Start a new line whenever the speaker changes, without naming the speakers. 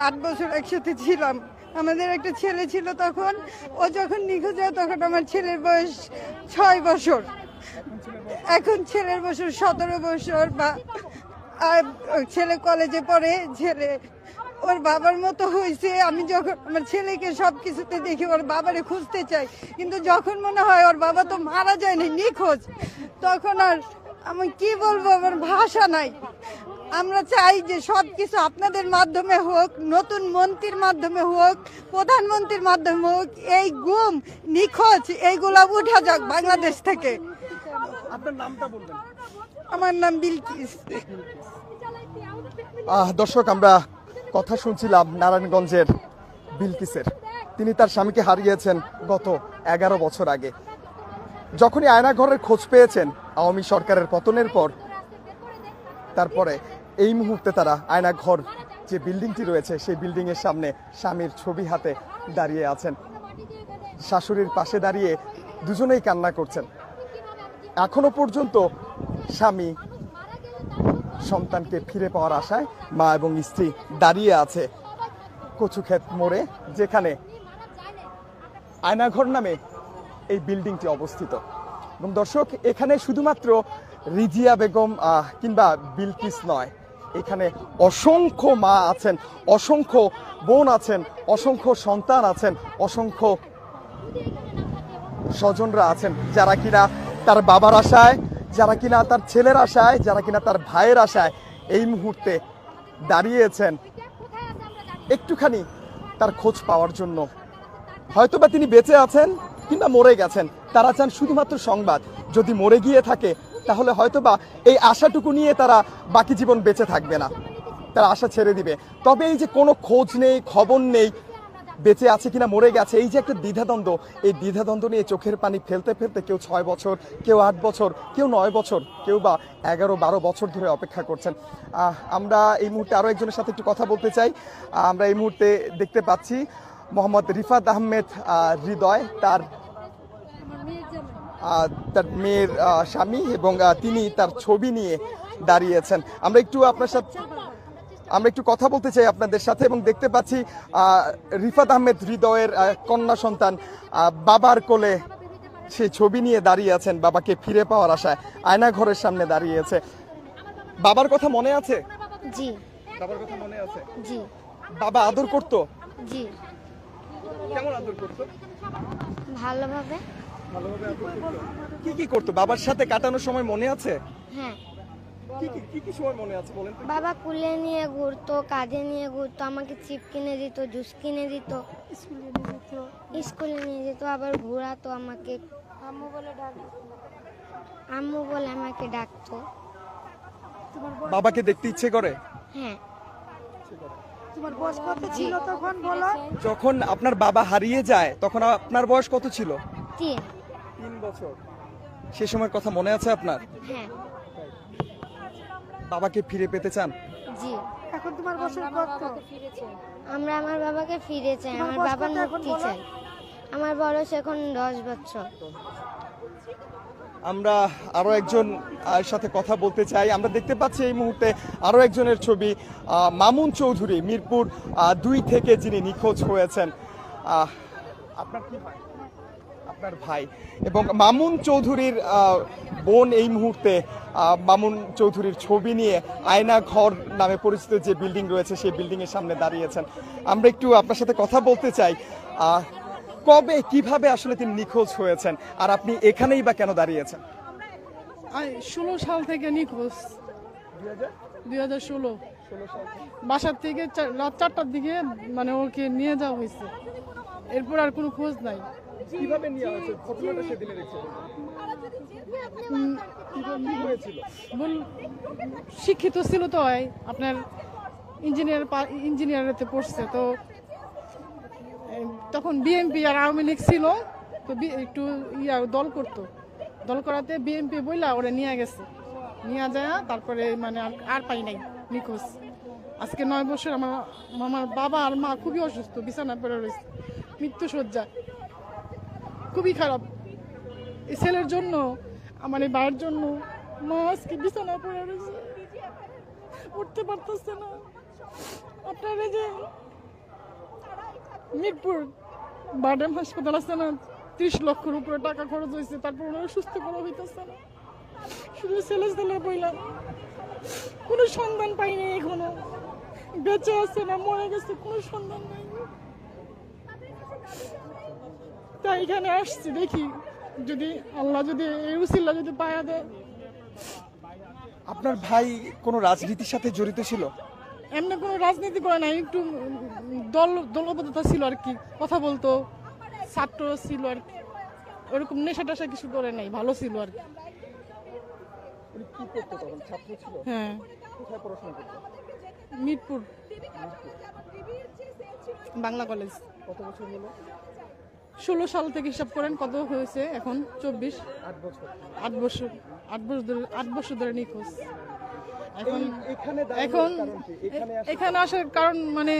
আট বছর একসাথে ছিলাম। আমাদের একটা ছেলে ছিল তখন, ও যখন নিখোঁজ হয় তখন আমার ছেলের বয়স ছয় বছর। এখন ছেলের বছর সতেরো বছর বা, আর ছেলে কলেজে পড়ে, ছেলে ওর বাবার মতো হয়েছে। আমি যখন আমার ছেলেকে সব কিছুতে দেখি ওর বাবারে খুঁজতে চাই, কিন্তু যখন মনে হয় ওর বাবা তো মারা যায়নি, নিখোঁজ, তখন আর আমি কি বলব, আমার ভাষা নাই। আমরা চাই যে সব কিছু আপনাদের মাধ্যমে হোক নতুন মন্ত্রীর মাধ্যমে হোক প্রধানমন্ত্রীর মাধ্যমে হোক এই গুম নিখোঁজ এইগুলো উঠা যাক বাংলাদেশ থেকে।
আপনার নামটা বলবেন।
আমার নাম বিলকিস।
আহ, দর্শক আমরা কথা শুনছিলাম নারায়ণগঞ্জের বিলকিসের। তিনি তার স্বামীকে হারিয়েছেন গত এগারো বছর আগে। যখনই আয়নাঘরের খোঁজ পেয়েছেন আওয়ামী সরকারের পতনের পর তারপরে এই মুহূর্তে তারা আয়নাঘর যে বিল্ডিংটি রয়েছে, সেই বিল্ডিং এর সামনে স্বামীর ছবি হাতে দাঁড়িয়ে আছেন। শাশুড়ির পাশে দাঁড়িয়ে দুজনেই কান্না করছেন। এখনও পর্যন্ত স্বামী সন্তানকে ফিরে পাওয়ার আশায় মা এবং স্ত্রী দাঁড়িয়ে আছে কচুক্ষেত মোড়ে, যেখানে আয়নাঘর নামে এই বিল্ডিংটি অবস্থিত। এবং দর্শক, এখানে শুধুমাত্র রিজিয়া বেগম কিংবা বিলকিস নয়। এখানে অসংখ্য মা আছেন, অসংখ্য বোন আছেন, অসংখ্য সন্তান আছেন, অসংখ্য স্বজনরা আছেন, যারা কিনা তার বাবার আশায়, যারা কিনা তার ছেলের আশায়, যারা কিনা তার ভাইয়ের আশায় এই মুহূর্তে দাঁড়িয়েছেন। একটুখানি তার খোঁজ পাওয়ার জন্য। হয়তোবা তিনি বেঁচে আছেন কিংবা মরে গেছেন, তারা চান শুধুমাত্র সংবাদ। যদি মরে গিয়ে থাকে তাহলে হয়তোবা এই আশাটুকু নিয়ে তারা বাকি জীবন বেঁচে থাকবে না। তারা আশা ছেড়ে দিবে। তবে এই যে কোনো খোঁজ নেই, খবর নেই, বেঁচে আছে কিনা, মরে গেছে, এই যে একটা দ্বিধাদ্বন্দ্ব, এই দ্বিধাদ্বন্দ্ব নিয়ে চোখের পানি ফেলতে ফেলতে কেউ ছয় বছর, কেউ আট বছর, কেউ নয় বছর, কেউ বা এগারো, বারো বছর ধরে অপেক্ষা করছেন। আমরা এই মুহূর্তে আরও একজনের সাথে একটু কথা বলতে চাই। আমরা এই মুহূর্তে দেখতে পাচ্ছি মোহাম্মদ রিফাত আহমেদ হৃদয়, তার তার মেয়ের স্বামী এবং তিনি তার ছবি নিয়ে দাঁড়িয়েছেন। আমরা একটু আপনার সাথে আমরা একটু কথা বলতে চাই আপনাদের সাথে এবং দেখতে পাচ্ছি রিফাত আহমেদ হৃদয়ের কন্যা সন্তান বাবার কোলে সে ছবি নিয়ে দাঁড়িয়ে আছেন বাবাকে ফিরে পাওয়ার আশায়। আয়না ঘরের সামনে দাঁড়িয়েছে। বাবার কথা মনে আছে?
জি।
বাবার কথা মনে আছে?
জি।
বাবা আদর করতো?
জি।
কেমন আদর করতো?
ভালোভাবে।
কি কি করতো? বাবার সাথে কাটানোর সময় মনে আছে?
হ্যাঁ।
কি কি কি কি সময় মনে আছে বলেন তো?
বাবা কুলে নিয়ে ঘুরতো কাঁধে নিয়ে ঘুরতো আমাকে চিপ কিনে দিত জুস কিনে দিত স্কুলে নিয়ে যেত। স্কুলে নিয়ে যেত আবার ঘোরাতো আমাকে। আম্মু বলে ডাক আম্মু বলে আমাকে ডাকতো।
বাবাকে দেখতে ইচ্ছে করে?
হ্যাঁ।
তোমার বয়স কত ছিল তখন বলো?
যখন আপনার বাবা হারিয়ে যায় তখন আপনার বয়স কত ছিল?
তিন।
তিন বছর। সে সময় কথা মনে আছে আপনার?
হ্যাঁ।
বাবাকে ফিরে পেতে চান?
জি।
এখন তোমার বছর কত?
আমরা আমার বাবাকে ফিরে চাই আমার বাবার
এখন
মুক্তি চাই আমার বয়স এখন দশ বছর।
আমরা আরও একজন সাথে কথা বলতে চাই। আমরা দেখতে পাচ্ছি এই মুহূর্তে আরও একজনের ছবি মামুন চৌধুরী মিরপুর দুই থেকে যিনি নিখোঁজ হয়েছেন। আপনার কি আপনার ভাই। এবং মামুন চৌধুরীর বোন এই মুহূর্তে মামুন চৌধুরীর ছবি নিয়ে আয়না ঘর নামে পরিচিত যে বিল্ডিং রয়েছে, সেই বিল্ডিং এর সামনে দাঁড়িয়েছেন। আমরা একটু আপনার সাথে কথা বলতে চাই। কবে, কীভাবে আসলে তিনি নিখোঁজ হয়েছেন? আর আপনি এখানেই বা কেন দাঁড়িয়েছেন?
ষোলো সাল থেকে নিখোঁজ। দুই হাজার ষোলো। বাসার থেকে রাত চারটার দিকে মানে ওকে নিয়ে যাওয়া হয়েছে। এরপর আর কোনো খোঁজ নাই।
কীভাবে নিয়ে হয়েছে ঘটনাটা সেদিনে
শিক্ষিত ছিল তো হয় আপনার ইঞ্জিনিয়ার ইঞ্জিনিয়ারেতে পড়ছে তো তখন বিএমপি আর আওয়ামী লীগ ছিল তো একটু ইয়া দল করতো। দল করাতে বিএমপি বইলা ওরা নিয়ে গেছে। নিয়ে যায় তারপরে মানে আর- পাই নাই নিখোঁজ। আজকে নয় বছর আমার আমার বাবা আর মা খুবই অসুস্থ বিছানা পড়ে রয়েছে মৃত্যু শয্যা খুবই খারাপ। এই ছেলের জন্য এই ভাইয়ের জন্য মা আজকে বিছানা পড়ে রয়েছে। উঠতে পারতেছে না। আপনারা যে মিরপুর বাডেম হাসপাতাল আছে না, ত্রিশ লক্ষের উপরে টাকা খরচ হয়েছে, তারপর ওনারা সুস্থ করা হইতেছে না। শুধু ছেলে ছেলে বইলাম কোনো সন্ধান পাইনি এখনও। বেঁচে আছে না, মরে গেছে, কোনো সন্ধান নাই তাই এখানে আসছি দেখি যদি আল্লাহ যদি এই উসিল্লা যদি পায়া দেয়।
আপনার ভাই কোনো রাজনীতির সাথে জড়িত ছিল?
এমনি কোনো রাজনীতি করে নাই একটু দল দলবদ্ধতা ছিল আর কি কথা বলতো ছাত্র ছিল আর কি ওরকম নেশা টেশা কিছু করে নাই ভালো ছিল আর কি। হ্যাঁ। মিরপুর। বাংলা কলেজ।
কত বছর হলো?
ষোলো সাল থেকে হিসাব করেন কত হয়েছে এখন? চব্বিশ?
আট বছর।
আট বছর আট বছর ধরে আট বছর ধরে নিখোঁজ। এখন
এখানে
এখানে আসার কারণ মানে